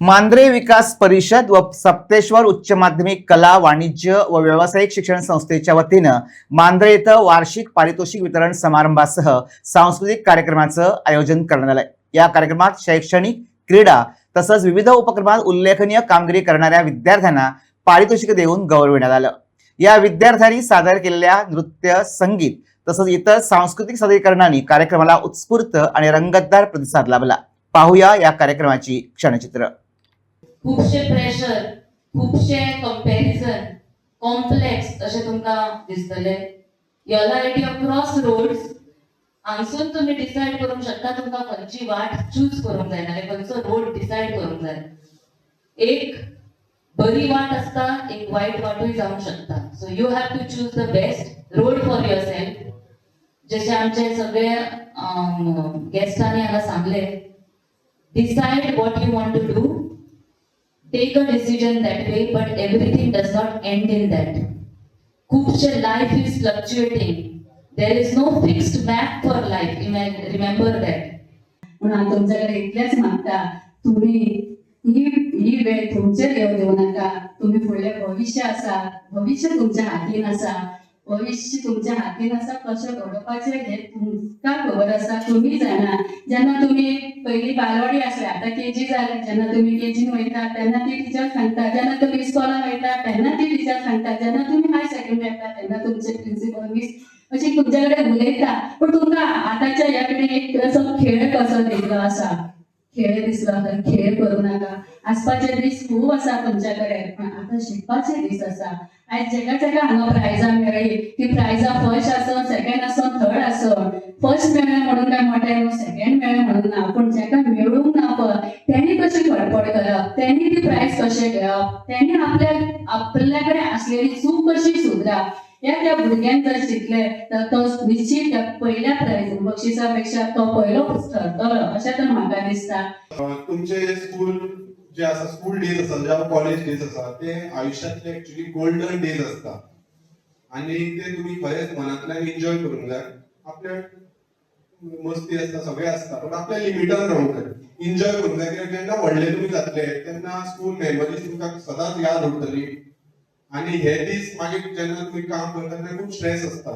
मांद्रे विकास परिषद व सप्तेश्वर उच्च माध्यमिक कला वाणिज्य व व्यावसायिक शिक्षण संस्थेच्या वतीनं मांद्रे इथं वार्षिक पारितोषिक वितरण समारंभासह सांस्कृतिक कार्यक्रमाचं आयोजन करण्यात आलंय. या कार्यक्रमात शैक्षणिक क्रीडा तसंच विविध उपक्रमात उल्लेखनीय कामगिरी करणाऱ्या विद्यार्थ्यांना पारितोषिक देऊन गौरविण्यात आलं. या विद्यार्थ्यांनी सादर केलेल्या नृत्य संगीत तसंच इतर सांस्कृतिक सादरीकरणांनी कार्यक्रमाला उत्स्फूर्त आणि रंगतदार प्रतिसाद लाभला. पाहूया या कार्यक्रमाची क्षणचित्र. खुबशे प्रेशर खुबशे कंपॅरिझन कॉम्प्लेक्स अशें तुमकां दिसतले. योलायटी अक्रॉस रोड्स हांगसून तुमी डिसायड करूंक शकता तुमकां खंयची वाट चूज करूंक जाय नाल्यार खंयचो रोड डिसायड करूंक जाय एक बरी वाट आसता एक वायट वाटूय जावंक शकता. So you have to choose the best road for yourself जसे आमचे सगळे गेस्टांनी हांगा सांगले decide what you want to do take a decision that way, but everything does not end in that. Kupche life is fluctuating. There is no fixed map for life. Ima- Remember that. म्हणून हांव तुमच्याकडे इतलेंच मागता तुमी ही ही वेळ तुमचेर येऊ देऊ नाका तुम्ही फुडले भविष्य आसा भविष्य तुमच्या हातीन आसा भविष्य तुमच्या हातीन आसा कशें घडोवपाचे हे तुमकां खबर आसा तुमी जाणा जेन्ना तुमी पयलीं बालवाडी आसले आतां केजी जाले जेन्ना तुमी केजीन वयता तेन्ना ती टिचर सांगता जेन्ना तुम्ही इस्कॉलान वयता तेन्ना ती टिचर सांगता जेन्ना तुमी हाय सेकंडरी येता तेन्ना तुमचे प्रिंसिपल मिस अशी तुमच्या कडेन उलयता पूण तुमकां आतांच्या ह्या कडेन एक असो खेळ कसो दिल्लो आसा खेळ दिसलो तर खेळ करूं नाका. आसपाचे दीस खूब आसा तुमच्या कडेन पण आतां शिकपाचे दीस आसा आयज जेका जेका हांगा प्रायजां मेळ्ळी ती प्रायजां फर्स्ट आसूं सेकंड आसूं थर्ड आसूं फर्स्ट मेळ्ळें म्हणून काय मोठें न्हू सेकंड मेळ्ळें म्हणून ना. पूण जेका मेळूंक ना पळय तेणी कशी फडफड करप? तेणी ती प्रायज कशें घेवप तेणी आपल्या आपल्या कडेन आसलेली चूक कशी सुदरप या त्या भुरग्यान जर शिकले तर तो निश्चित पहिल्या पयल्या प्रायज बक्षिसा पेक्षा तो पयलो ठरतलो अशें तर म्हाका दिसता तुमचे स्कूल जे आसा स्कूल डेज आसा जावं कॉलेज डेज आसा ते आयुष्यातले एक्चुली गोल्डन डेज आसता आणि ते तुम्ही खरेंच मनांतल्यान एन्जॉय करूंक जाय आपल्या मस्ती आसता सगळें आसता पण आपल्या लिमिटान रावूंक जाय एन्जॉय करूंक जाय कित्याक जेन्ना व्हडले तुमी जातले तेन्ना स्कूल मेमरीज तुमकां सदांच याद उरतली आणि हे दीस मागीर जेन्ना तुम्ही काम करता तेन्ना खूब स्ट्रेस आसता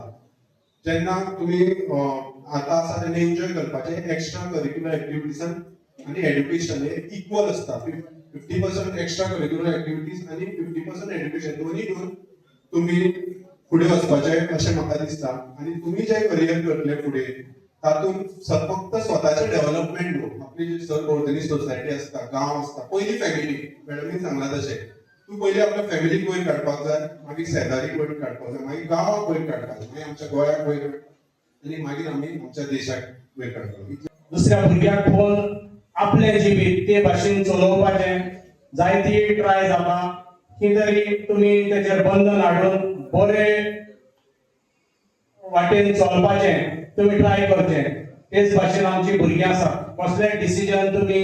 जेन्ना तुम्ही आतां आसा तेन्ना एन्जॉय करपाचे एक्स्ट्रा करिक्युलर एक्टिविटीजान आणि एज्युकेशन हे इक्वल असता. Fifty percent extra curricular activities आणि फिफ्टी पर्सेंट एज्युकेशन दोन्ही घेऊन तुम्ही फुडें वचपाचे अशें म्हाका दिसता आणि तुम्ही जे करियर करतले फुडें तातूंत फक्त स्वताचे डेव्हलपमेंट हो. न्हू आपली जी सरभोंवतणी सोसायटी आसता गांव आसता पयलीं फॅमिली मॅडमीन सांगला तशें तूं पयलीं आपल्या फॅमिलीक वयर काडपाक जाय मागीर शेजारीक वयर काडपाक जाय मागीर गांवाक वयर काडपाक जाय मागीर आमच्या गोंयाक वयर आनी मागीर आमी आमच्या देशाक वयर काडपाक दुसऱ्या भुरग्याक पळोवन आपले जिवीत ते भाशेन चलोवपाचें. जायती ट्राय जाता. की तरी तुमी तेजेर बंधन हाडून बरे वाटेन चलपाचें तुमी ट्राय करचें. तेच भाशेन आमची भुरगीं आसा. कसलेंय डिसिजन तुमी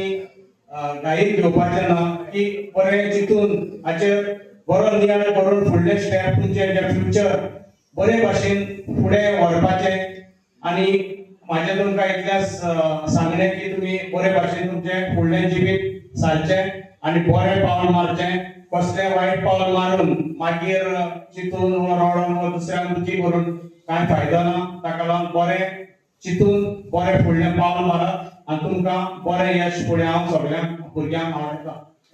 घाईत घेवपाचें ना की बरें चिंतून हाचेर बरो नियाळ करून फुडले स्टेप तुमचे जे फ्युचर बरे भाशेन फुडें व्हरपाचें. आनी म्हाजें तुमकां इतिहास अं, की तुमी बरे भाशेन तुमचें फुडलें जिवीत सारचें आनी बरें पावल मारचें कसलें वायट पावल मारून मागीर चितून चिंतून वा रडोन वा दुसऱ्यांक दुखी करून कांय फायदो ना? ताका लागून बरें चिंतून बरें फुडलें पावल मारप आनी तुमकां बरें यश फुडें हांव सगळ्यांक भुरग्यांक आवडटा